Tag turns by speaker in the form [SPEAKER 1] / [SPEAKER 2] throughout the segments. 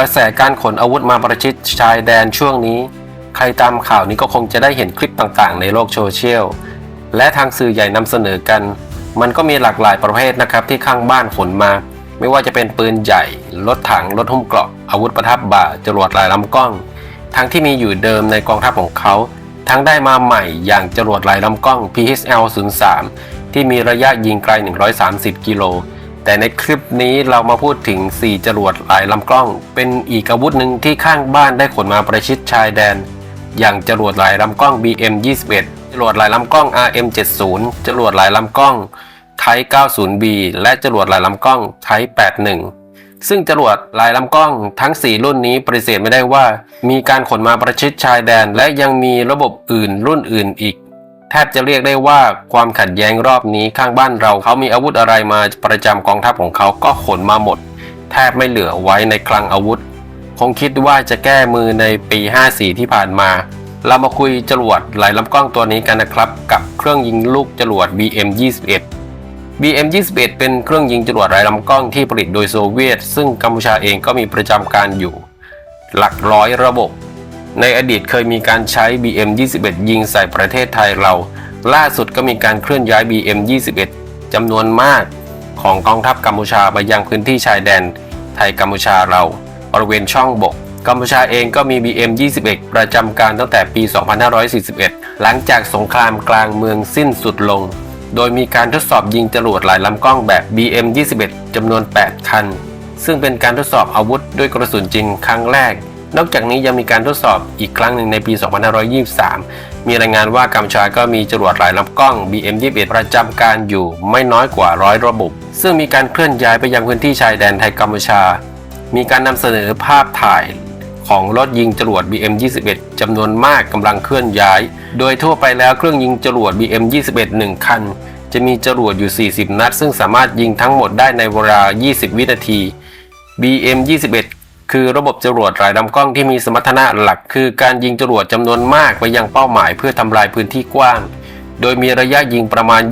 [SPEAKER 1] กระแสการขนอาวุธมาประชิดชายแดนช่วงนี้ ใครตามข่าวนี้ก็คงจะได้เห็นคลิปต่างๆ ในโลกโซเชียล และทางสื่อใหญ่นำเสนอกัน มันก็มีหลากหลายประเภทนะครับที่ข้างบ้านขนมา ไม่ว่าจะเป็นปืนใหญ่ รถถัง รถหุ้มเกราะ อาวุธประทับบ่า จรวดหลายลำกล้อง ทั้งที่มีอยู่เดิมในกองทัพของเขา ทั้งได้มาใหม่อย่างจรวดหลายลำกล้อง PHL 03ที่มีระยะยิงไกล 130 กิโล แต่ในคลิปนี้เรามาพูดถึง 4 จรวดหลายลำกล้อง เป็นอีกอาวุธหนึ่งที่ข้างบ้านได้ขนมาประชิดชายแดน อย่างจรวดหลายลำกล้อง BM21 จรวดหลายลำกล้อง RM70 จรวดหลายลำกล้อง Type 90B และจรวดหลายลำกล้อง Type 81ซึ่งจรวดหลายลำกล้องทั้ง 4 รุ่นนี้ปฏิเสธไม่ได้ว่า มีการขนมาประชิดชายแดน และยังมีระบบอื่นรุ่นอื่นอีก แทบจะเรียกได้ว่าความขัดแย้งรอบนี้ข้างบ้านเราเขามีอาวุธอะไรมาประจำกองทัพของเขาก็ขนมาหมด แทบไม่เหลือไว้ในคลังอาวุธ คงคิดว่าจะแก้มือในปี 54 ที่ผ่านมา เรามาคุยจรวดหลายลำกล้องตัวนี้กันนะครับ กับเครื่องยิงลูกจรวด BM21 BM21 เป็นเครื่องยิงจรวดหลายลำกล้องที่ผลิตโดยโซเวียต ซึ่งกัมพูชาเองก็มีประจำการอยู่ หลักร้อยระบบ ในอดีตเคยมีการใช้ BM21 ยิงใส่ประเทศไทยเรา ล่าสุดก็มีการเคลื่อนย้าย BM21 จำนวนมากของกองทัพกัมพูชาไปยังพื้นที่ชายแดน ไทยกัมพูชาเรา บริเวณช่องบก กัมพูชาเองก็มี BM21 ประจำการตั้งแต่ปี 2541 หลังจากสงครามกลางเมืองสิ้นสุดลง โดยมีการทดสอบยิงจรวดหลายลำกล้องแบบ BM21 จำนวน 8 คัน ซึ่งเป็นการทดสอบอาวุธด้วยกระสุนจริงครั้งแรก นอกจากนี้ยังมีการทดสอบอีกครั้งหนึ่งในปี 2523 มีรายงานว่ากัมพูชาก็มีจรวดหลายลำกล้อง BM21 ประจำการอยู่ไม่น้อยกว่าร้อยระบบ ซึ่งมีการเคลื่อนย้ายไปยังพื้นที่ชายแดนไทยกัมพูชา มีการนำเสนอภาพถ่ายของรถยิงจรวด BM21 จำนวนมากกำลังเคลื่อนย้าย โดยทั่วไปแล้วเครื่องยิงจรวด BM21 1 คัน จะมีจรวดอยู่ 40 นัด ซึ่งสามารถยิงทั้งหมดได้ในเวลา 20 วินาที BM21 คือระบบจรวดหลายลำกล้องที่มีสมรรถนะหลัก คือการยิงจรวดจำนวนมากไปยังเป้าหมายเพื่อทำลายพื้นที่กว้าง โดยมีระยะยิงประมาณ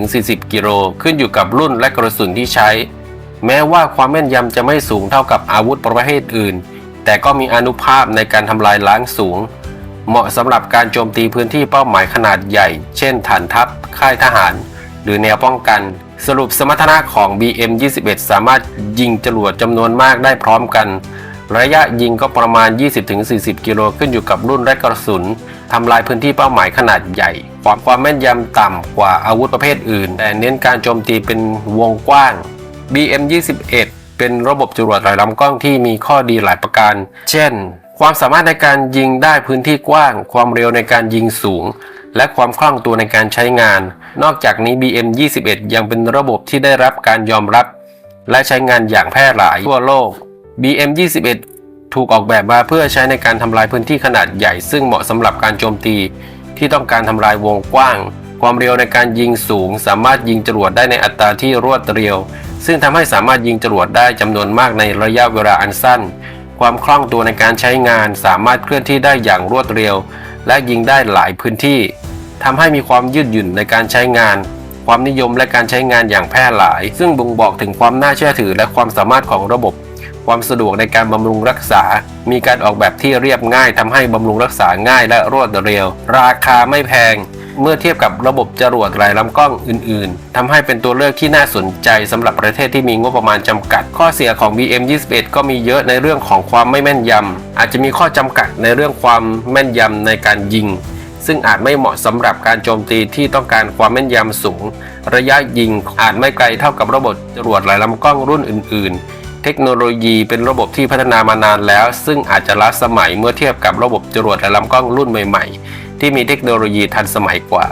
[SPEAKER 1] 20-40 กิโลขึ้นอยู่กับรุ่นและกระสุนที่ใช้ แม้ว่าความแม่นยำจะไม่สูงเท่ากับอาวุธประเภทอื่น แต่ก็มีอนุภาพในการทำลายล้างสูง เหมาะสำหรับการโจมตีพื้นที่เป้าหมายขนาดใหญ่ เช่นฐานทัพ ค่ายทหาร หรือแนวป้องกัน สรุปสมรรถนะของ BM21 สามารถยิงจรวดจำนวนมากได้พร้อมกัน ระยะยิงก็ประมาณ 20-40 กิโลขึ้นอยู่กับรุ่นและกระสุนทำลายพื้นที่เป้าหมายขนาดใหญ่ ความความแม่นยำต่ำกว่าอาวุธประเภทอื่น แต่เน้นการโจมตีเป็นวงกว้าง BM21 เป็นระบบจรวดหลายลำกล้องที่มีข้อดีหลายประการ เช่น ความสามารถในการยิงได้พื้นที่กว้าง ความเร็วในการยิงสูง และความคล่องตัวในการใช้งาน นอกจากนี้ BM21 ยังเป็นระบบที่ได้รับการยอมรับ และใช้งานอย่างแพร่หลายทั่วโลก BM21 ถูกออกแบบมาเพื่อใช้ในการทำลายพื้นที่ขนาดใหญ่ ซึ่งเหมาะสำหรับการโจมตี ที่ต้องการทำลายวงกว้าง ความเร็วในการยิงสูง สามารถยิงจรวดได้ในอัตราที่รวดเร็ว ซึ่งทำให้สามารถยิงจรวดได้จำนวนมากในระยะเวลาอันสั้น ความคล่องตัวในการใช้งาน สามารถเคลื่อนที่ได้อย่างรวดเร็ว และยิงได้หลายพื้นที่ทำให้มีความยืดหยุ่นในการใช้งานความนิยมและการใช้งานอย่างแพร่หลาย ซึ่งบ่งบอกถึงความน่าเชื่อถือและความสามารถของระบบ ความสะดวกในการบำรุงรักษา มีการออกแบบที่เรียบง่ายทำให้บำรุงรักษาง่ายและรวดเร็ว ราคาไม่แพง เมื่อเทียบกับระบบจรวดหลายลำกล้องอื่น ๆทำให้เป็นตัวเลือกที่น่าสนใจสำหรับประเทศที่มีงบประมาณจำกัด ข้อเสียของ BM21 ก็มีเยอะในเรื่องของความไม่แม่นยำอาจจะมีข้อจำกัดในเรื่องความแม่นยำในการยิงซึ่งอาจไม่เหมาะสำหรับการโจมตีที่ต้องการความแม่นยำสูง ระยะยิงอาจไม่ไกลเท่ากับระบบจรวดหลายลำกล้องรุ่นอื่น ๆ เทคโนโลยีเป็นระบบที่พัฒนามานานแล้ว ซึ่งอาจจะล้าสมัยเมื่อเทียบกับระบบจรวดและลำกล้องรุ่นใหม่ๆ ที่มีเทคโนโลยีทันสมัยกว่า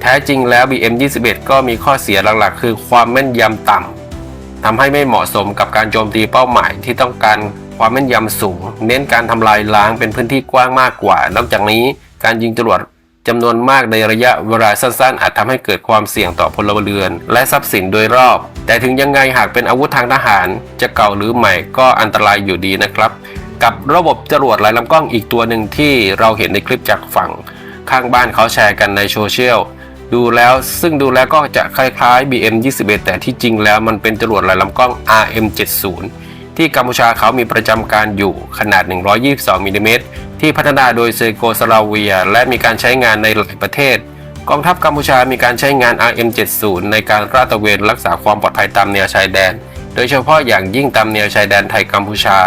[SPEAKER 1] แท้จริงแล้ว BM21 ก็มีข้อเสียหลักๆ คือความแม่นยำต่ำทำให้ไม่เหมาะสมกับการโจมตีเป้าหมายที่ต้องการความแม่นยำสูง เน้นการทำลายล้างเป็นพื้นที่กว้างมากกว่า นอกจากนี้การยิงจรวด จำนวนมากในระยะเวลาสั้นๆ อาจทำให้เกิดความเสี่ยงต่อพลเรือน และทรัพย์สินโดยรอบ แต่ถึงยังไงหากเป็นอาวุธทางทหาร จะเก่าหรือใหม่ก็อันตรายอยู่ดีนะครับ กับระบบจรวดหลายลำกล้องอีกตัวหนึ่งที่เราเห็นในคลิปจากฝั่ง ข้างบ้านเขาแชร์กันในโซเชียลดูแล้วซึ่งดูแล้วก็จะคล้ายๆ BM21 แต่ที่จริงแล้วมันเป็นจรวดหลายลำกล้อง RM70 ที่กัมพูชาเขามีประจำการอยู่ขนาด 122มิลลิเมตรที่พัฒนาโดยเซโกสลาเวีย และมีการใช้งานในหลายประเทศ กองทัพกัมพูชามีการใช้งาน RM70 ในการราดตระเวนรักษาความปลอดภัยตามแนวชายแดน โดยเฉพาะอย่างยิ่งตามแนวชายแดนไทยกัมพูชา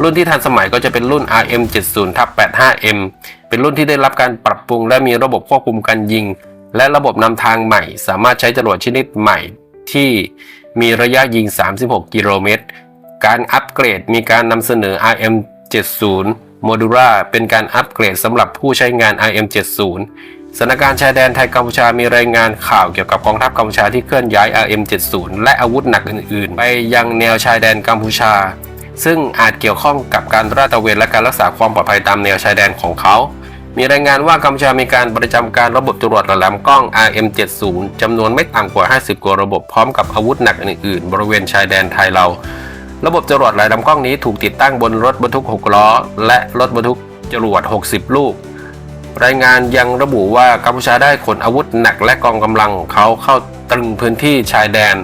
[SPEAKER 1] รุ่นที่ทันสมัยก็จะเป็นรุ่น RM70 ทับ 85M เป็นรุ่นที่ได้รับการปรับปรุง และมีระบบควบคุมการยิง และระบบนำทางใหม่ สามารถใช้จรวดชนิดใหม่ที่มีระยะยิง 36 กิโลเมตร การอัปเกรดมีการนำเสนอ RM70 Modula เป็นการอัปเกรดสำหรับผู้ใช้งาน RM70 สถานการณ์ชายแดนไทยกัมพูชามีรายงานข่าวเกี่ยวกับกองทัพกัมพูชาที่เคลื่อนย้าย RM70 และอาวุธหนักอื่น ๆ ไปยังแนวชายแดนกัมพูชา ซึ่งอาจเกี่ยวข้องกับการราตระเวนและการรักษาความปลอดภัยตามแนวชายแดนของเขา มีรายงานว่ากัมพูชามีการประจำการระบบจรวดระแหลำกล้อง RM70 จำนวนไม่ต่ำกว่า 50กว่าระบบพร้อมกับอาวุธหนักอื่นๆ บริเวณชายแดนไทยเรา ระบบจรวดหลายลำกล้องนี้ถูกติดตั้งบนรถบรรทุก 6 ล้อ และรถบรรทุกจรวด 60 ลูก รายงานยังระบุว่ากัมพูชาได้ขนอาวุธหนักและกองกำลังเขาเข้าตรึงพื้นที่ชายแดน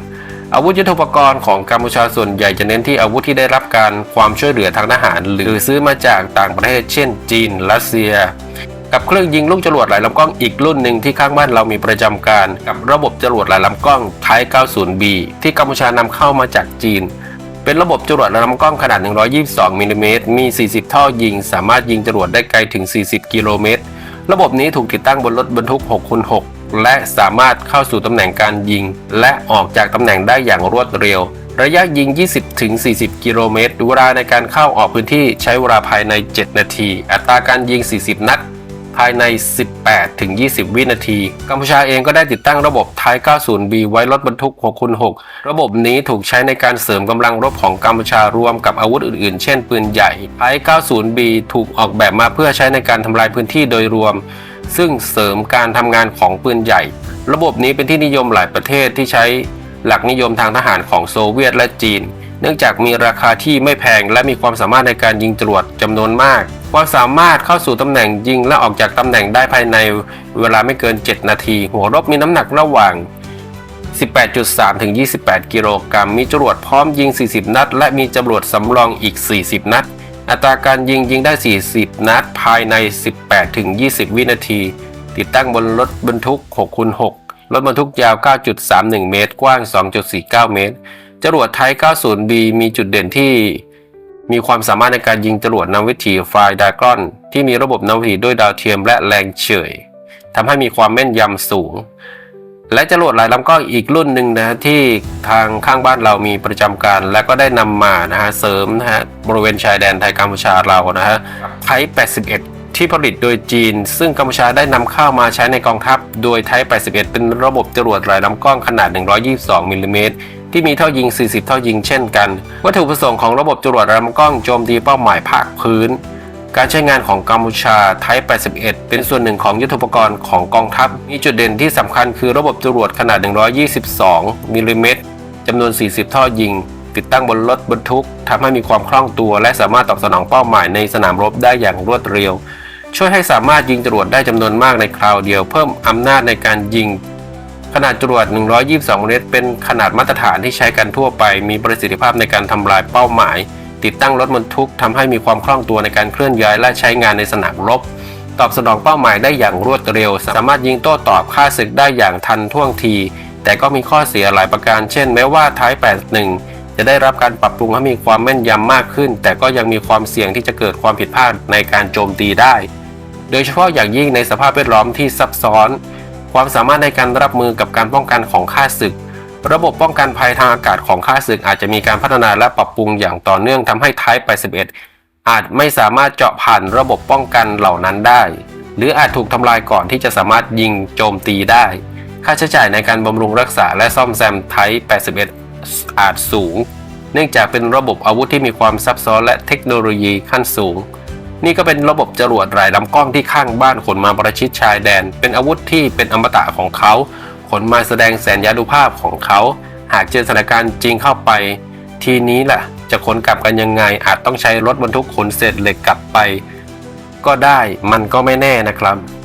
[SPEAKER 1] อาวุธยุทโธปกรณ์ของกัมพูชาส่วนใหญ่จะเน้นที่อาวุธที่ได้รับการความช่วยเหลือทางทหาร หรือซื้อมาจากต่างประเทศ เช่น จีน รัสเซีย กับเครื่องยิงลูกจรวดหลายลำกล้องอีกรุ่นหนึ่งที่ข้างบ้านเรามีประจำการ กับระบบจรวดหลายลำกล้องไท 90B ที่กัมพูชานำเข้ามาจากจีน เป็นระบบจรวดลำกล้องขนาด 122มิลลิเมตรมี 40 ท่อยิง สามารถยิงจรวดได้ไกลถึง 40 กิโลเมตร ระบบนี้ถูกติดตั้งบนรถบรรทุก 6x6 และสามารถเข้าสู่ตำแหน่งการยิง และออกจากตำแหน่งได้อย่างรวดเร็ว ระยะยิง 20-40 กิโลเมตรเวลาในการเข้าออกพื้นที่ใช้เวลาภายใน 7 นาที อัตราการยิง 40 นัด ภายใน 18ถึง20 วินาที กัมพูชาเองก็ได้ติดตั้งระบบไทย 90B ไว้รถบรรทุก 6x6 ระบบนี้ถูกใช้ในการเสริมกำลังรบของกัมพูชารวมกับอาวุธอื่นๆ เช่นปืนใหญ่ไทย 90B ถูกออกแบบมาเพื่อใช้ในการทำลายพื้นที่โดยรวม ซึ่งเสริมการทำงานของปืนใหญ่ ระบบนี้เป็นที่นิยมหลายประเทศที่ใช้หลักนิยมทางทหารของโซเวียตและจีน เนื่องจากมีราคาที่ไม่แพงและมีความสามารถในการยิงจรวดจำนวนมาก วามสามารถเข้าสู่ตำแหน่งยิงและออกจากตำแหน่งได้ภายในเวลาไม่เกิน 7 นาที หัวรบมีน้ำหนักระหว่าง 18.3 ถึง 28 กิโลกรัม มีจรวดพร้อมยิง 40 นัด และมีจรวดสำรองอีก 40 นัด อัตราการยิงยิงได้ 40 นัด ภายใน 18 ถึง 20 วินาที ติดตั้งบนรถบรรทุก 6x6 รถบรรทุกยาว 9.31 เมตร กว้าง 2.49 เมตร จรวดไทย 90B มีจุดเด่นที่ มีความสามารถในการยิงจรวดนำวิถีไฟดากอน ที่มีระบบนำวิถีด้วยดาวเทียมและแรงเฉยทำให้มีความแม่นยำสูง และจรวดหลายลำกล้องอีกรุ่นหนึ่งนะฮะที่ทางข้างบ้านเรามีประจำการ และก็ได้นำมานะฮะเสริมนะฮะบริเวณชายแดนไทยกัมพูชาเรานะฮะไทย81ที่ผลิตโดยจีน ซึ่งกัมพูชาได้นำเข้ามาใช้ในกองทัพ โดยไทย81 เป็นระบบจรวดหลายลำกล้องขนาด 122มิลลิเมตร ที่มีเท่ายิง 40 เท่ายิงเช่นกัน วัตถุประสงค์ของระบบจรวดลำกล้องโจมตีเป้าหมายภาคพื้น การใช้งานของกัมพูชาไทป์81 เป็นส่วนหนึ่งของยุทธปกรณ์ของกองทัพ มีจุดเด่นที่สำคัญคือระบบจรวดขนาด 122มิลลิเมตรจำนวน 40 ท่อยิง ติดตั้งบนรถบรรทุกทำให้มีความคล่องตัว และสามารถตอบสนองเป้าหมายในสนามรบได้อย่างรวดเร็ว ช่วยให้สามารถยิงจรวดได้จำนวนมากในคราวเดียว เพิ่มอำนาจในการยิง ขนาดจรวด 122 เมตร เป็นขนาดมาตรฐานที่ใช้กันทั่วไป มีประสิทธิภาพในการทำลายเป้าหมาย ติดตั้งรถบรรทุกทำให้มีความคล่องตัวในการเคลื่อนย้ายและใช้งานในสนามรบ ตอบสนองเป้าหมายได้อย่างรวดเร็ว สามารถยิงโต้ตอบค่าศึกได้อย่างทันท่วงที แต่ก็มีข้อเสียหลายประการ เช่น แม้ว่าท้าย 81 จะได้รับการปรับปรุงให้มีความแม่นยำมากขึ้น แต่ก็ยังมีความเสี่ยงที่จะเกิดความผิดพลาดในการโจมตีได้ โดยเฉพาะอย่างยิ่งในสภาพแวดล้อมที่ซับซ้อน ความสามารถในการรับมือกับการป้องกันของข้าศึก ระบบป้องกันภัยทางอากาศของข้าศึกอาจจะมีการพัฒนาและปรับปรุงอย่างต่อเนื่องทำให้ Type 81อาจไม่สามารถเจาะผ่านระบบป้องกันเหล่านั้นได้ หรืออาจถูกทำลายก่อนที่จะสามารถยิงโจมตีได้ ค่าใช้จ่ายในการบำรุงรักษาและซ่อมแซม Type 81 อาจสูง เนื่องจากเป็นระบบอาวุธที่มีความซับซ้อนและเทคโนโลยีขั้นสูง นี่ก็เป็นระบบจรวดไรายลำกล้องที่ข้างบ้านขนมาประชิดชายแดน เป็นอาวุธที่เป็นอมตะของเขา ขนมาแสดงแสนยานุภาพของเขา หากเจอสถานการณ์จริงเข้าไป ทีนี้แหละจะขนกลับกันยังไง อาจต้องใช้รถบรรทุกขนเศษเหล็กกลับไป ก็ได้มันก็ไม่แน่นะครับ